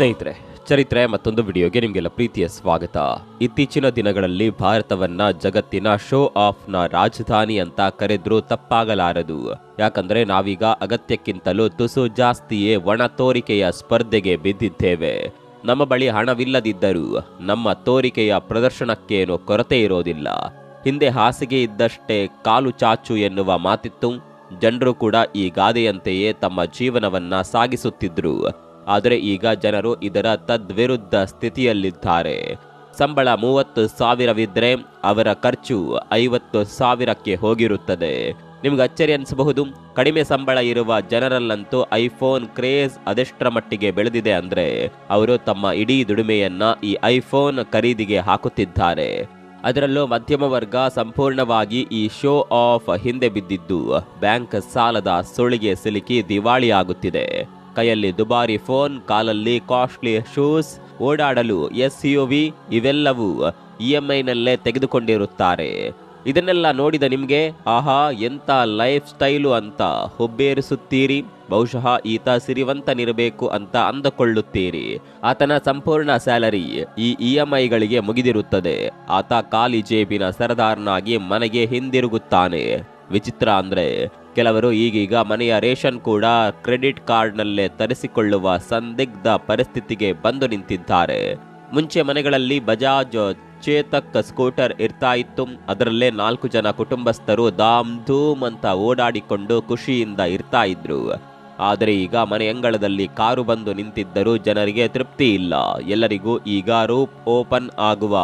ಸ್ನೇಹಿತರೆ, ಚರಿತ್ರೆ ಮತ್ತೊಂದು ವಿಡಿಯೋಗೆ ನಿಮಗೆಲ್ಲ ಪ್ರೀತಿಯ ಸ್ವಾಗತ. ಇತ್ತೀಚಿನ ದಿನಗಳಲ್ಲಿ ಭಾರತವನ್ನ ಜಗತ್ತಿನ ಶೋ ಆಫ್ನ ರಾಜಧಾನಿ ಅಂತ ಕರೆದ್ರೂ ತಪ್ಪಾಗಲಾರದು. ಯಾಕಂದ್ರೆ ನಾವೀಗ ಅಗತ್ಯಕ್ಕಿಂತಲೂ ತುಸು ಜಾಸ್ತಿಯೇ ಒಣ ತೋರಿಕೆಯ ಸ್ಪರ್ಧೆಗೆ ಬಿದ್ದಿದ್ದೇವೆ. ನಮ್ಮ ಬಳಿ ಹಣವಿಲ್ಲದಿದ್ದರೂ ನಮ್ಮ ತೋರಿಕೆಯ ಪ್ರದರ್ಶನಕ್ಕೇನು ಕೊರತೆ ಇರೋದಿಲ್ಲ. ಹಿಂದೆ ಹಾಸಿಗೆ ಇದ್ದಷ್ಟೇ ಕಾಲು ಚಾಚು ಎನ್ನುವ ಮಾತಿತ್ತು. ಜನರು ಕೂಡ ಈ ಗಾದೆಯಂತೆಯೇ ತಮ್ಮ ಜೀವನವನ್ನ ಸಾಗಿಸುತ್ತಿದ್ರು. ಆದರೆ ಈಗ ಜನರು ಇದರ ತದ್ವಿರುದ್ಧ ಸ್ಥಿತಿಯಲ್ಲಿದ್ದಾರೆ. ಸಂಬಳ ಮೂವತ್ತು ಸಾವಿರವಿದ್ದರೆ ಅವರ ಖರ್ಚು ಐವತ್ತು ಸಾವಿರಕ್ಕೆ ಹೋಗಿರುತ್ತದೆ. ನಿಮ್ಗೆ ಅಚ್ಚರಿ ಅನಿಸಬಹುದು, ಕಡಿಮೆ ಸಂಬಳ ಇರುವ ಜನರಲ್ಲಂತೂ ಐಫೋನ್ ಕ್ರೇಜ್ ಅದೆಷ್ಟರ ಮಟ್ಟಿಗೆ ಬೆಳೆದಿದೆ ಅಂದ್ರೆ ಅವರು ತಮ್ಮ ಇಡೀ ದುಡಿಮೆಯನ್ನ ಈ ಐಫೋನ್ ಖರೀದಿಗೆ ಹಾಕುತ್ತಿದ್ದಾರೆ. ಅದರಲ್ಲೂ ಮಧ್ಯಮ ವರ್ಗ ಸಂಪೂರ್ಣವಾಗಿ ಈ ಶೋ ಆಫ್ ಹಿಂದೆ ಬಿದ್ದಿದ್ದು, ಬ್ಯಾಂಕ್ ಸಾಲದ ಸುಳಿಗೆ ಸಿಲುಕಿ ದಿವಾಳಿಯಾಗುತ್ತಿದೆ. ಕೈಯಲ್ಲಿ ದುಬಾರಿ ಫೋನ್, ಕಾಲಲ್ಲಿ ಕಾಸ್ಟ್ಲಿ ಶೂಸ್ ಓಡಾಡಲು ಎಸ್ ವಿ ಇವೆಲ್ಲವೂ ಇ ಎಂ ಐನಲ್ಲೇ ತೆಗೆದುಕೊಂಡಿರುತ್ತಾರೆ. ಇದನ್ನೆಲ್ಲ ನೋಡಿದ ನಿಮಗೆ, ಆಹಾ ಎಂತ ಲೈಫ್ ಸ್ಟೈಲು ಅಂತ ಹುಬ್ಬೇರಿಸುತ್ತೀರಿ. ಬಹುಶಃ ಈತ ಸಿರಿವಂತನಿರಬೇಕು ಅಂತ ಅಂದುಕೊಳ್ಳುತ್ತೀರಿ. ಆತನ ಸಂಪೂರ್ಣ ಸ್ಯಾಲರಿ ಈ ಇ ಎಂ ಐಗಳಿಗೆ ಮುಗಿದಿರುತ್ತದೆ. ಆತ ಖಾಲಿ ಜೇಬಿನ ಸರದಾರನಾಗಿ ಮನೆಗೆ ಹಿಂದಿರುಗುತ್ತಾನೆ. ವಿಚಿತ್ರ ಅಂದ್ರೆ ಕೆಲವರು ಈಗೀಗ ಮನೆಯ ರೇಷನ್ ಕೂಡ ಕ್ರೆಡಿಟ್ ಕಾರ್ಡ್ನಲ್ಲೇ ತರಿಸಿಕೊಳ್ಳುವ ಸಂದಿಗ್ಧ ಪರಿಸ್ಥಿತಿಗೆ ಬಂದು ನಿಂತಿದ್ದಾರೆ. ಮುಂಚೆ ಮನೆಗಳಲ್ಲಿ ಬಜಾಜ್, ಚೇತಕ್ ಸ್ಕೂಟರ್ ಇರ್ತಾ ಇತ್ತು. ಅದರಲ್ಲೇ ನಾಲ್ಕು ಜನ ಕುಟುಂಬಸ್ಥರು ದಾಮ್ ಧೂಮ್ ಅಂತ ಓಡಾಡಿಕೊಂಡು ಖುಷಿಯಿಂದ ಇರ್ತಾ ಇದ್ರು. ಆದರೆ ಈಗ ಮನೆ ಅಂಗಳದಲ್ಲಿ ಕಾರು ಬಂದು ನಿಂತಿದ್ದರೂ ಜನರಿಗೆ ತೃಪ್ತಿ ಇಲ್ಲ. ಎಲ್ಲರಿಗೂ ಈಗ ರೂಪ್ ಓಪನ್ ಆಗುವ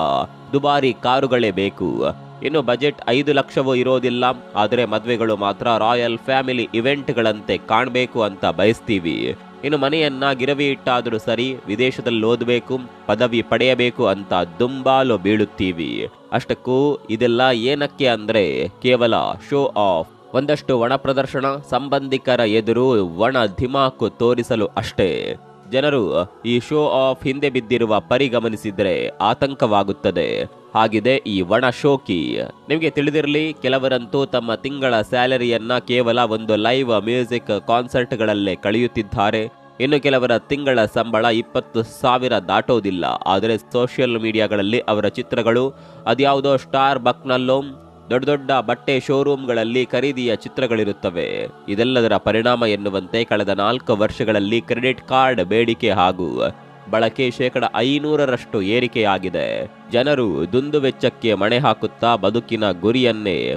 ದುಬಾರಿ ಕಾರುಗಳೇ ಬೇಕು. ಇನ್ನು ಬಜೆಟ್ ಐದು ಲಕ್ಷವೂ ಇರೋದಿಲ್ಲ. ಆದರೆ ಮದುವೆಗಳು ಮಾತ್ರ ರಾಯಲ್ ಫ್ಯಾಮಿಲಿ ಇವೆಂಟ್ಗಳಂತೆ ಕಾಣಬೇಕು ಅಂತ ಬಯಸ್ತೀವಿ. ಇನ್ನು ಮನೆಯನ್ನ ಗಿರವಿ ಇಟ್ಟಾದರೂ ಸರಿ, ವಿದೇಶದಲ್ಲಿ ಓದಬೇಕು, ಪದವಿ ಪಡೆಯಬೇಕು ಅಂತ ದುಂಬಾಲು ಬೀಳುತ್ತೀವಿ. ಅಷ್ಟಕ್ಕೂ ಇದೆಲ್ಲ ಏನಕ್ಕೆ ಅಂದ್ರೆ ಕೇವಲ ಶೋ ಆಫ್. ಒಂದಷ್ಟು ಒಣ ಪ್ರದರ್ಶನ, ಸಂಬಂಧಿಕರ ಎದುರು ಒಣ ಧಿಮಾಕು ತೋರಿಸಲು ಅಷ್ಟೇ. ಜನರು ಈ ಶೋ ಆಫ್ ಹಿಂದೆ ಬಿದ್ದಿರುವ ಪರಿಗಮನಿಸಿದರೆ ಆತಂಕವಾಗುತ್ತದೆ. ಹಾಗಿದೆ ಈ ಒಣ ಶೋಕಿ ನಿಮಗೆ ತಿಳಿದಿರಲಿ, ಕೆಲವರಂತೂ ತಮ್ಮ ತಿಂಗಳ ಸ್ಯಾಲರಿಯನ್ನ ಕೇವಲ ಒಂದು ಲೈವ್ ಮ್ಯೂಸಿಕ್ ಕಾನ್ಸರ್ಟ್ಗಳಲ್ಲೇ ಕಳೆಯುತ್ತಿದ್ದಾರೆ. ಇನ್ನು ಕೆಲವರ ತಿಂಗಳ ಸಂಬಳ ಇಪ್ಪತ್ತು ಸಾವಿರ ದಾಟೋದಿಲ್ಲ. ಆದರೆ ಸೋಷಿಯಲ್ ಮೀಡಿಯಾಗಳಲ್ಲಿ ಅವರ ಚಿತ್ರಗಳು, ಅದ್ಯಾವುದೋ ಸ್ಟಾರ್ ಬಕ್ನಲ್ಲೋ ದೊಡ್ಡ ದೊಡ್ಡ ಬಟ್ಟೆ ಶೋರೂಮ್ಗಳಲ್ಲಿ ಖರೀದಿಯ ಚಿತ್ರಗಳಿರುತ್ತವೆ. ಇದೆಲ್ಲದರ ಪರಿಣಾಮ ಎನ್ನುವಂತೆ ಕಳೆದ ನಾಲ್ಕು ವರ್ಷಗಳಲ್ಲಿ ಕ್ರೆಡಿಟ್ ಕಾರ್ಡ್ ಬೇಡಿಕೆ ಹಾಗೂ ಬಳಕೆ ಶೇಕಡ ಐನೂರರಷ್ಟು ಏರಿಕೆಯಾಗಿದೆ. ಜನರು ದುಂದುವೆಚ್ಚಕ್ಕೆ ಮಣೆ ಹಾಕುತ್ತಾ ಬದುಕಿನ ಗುರಿಯನ್ನೇ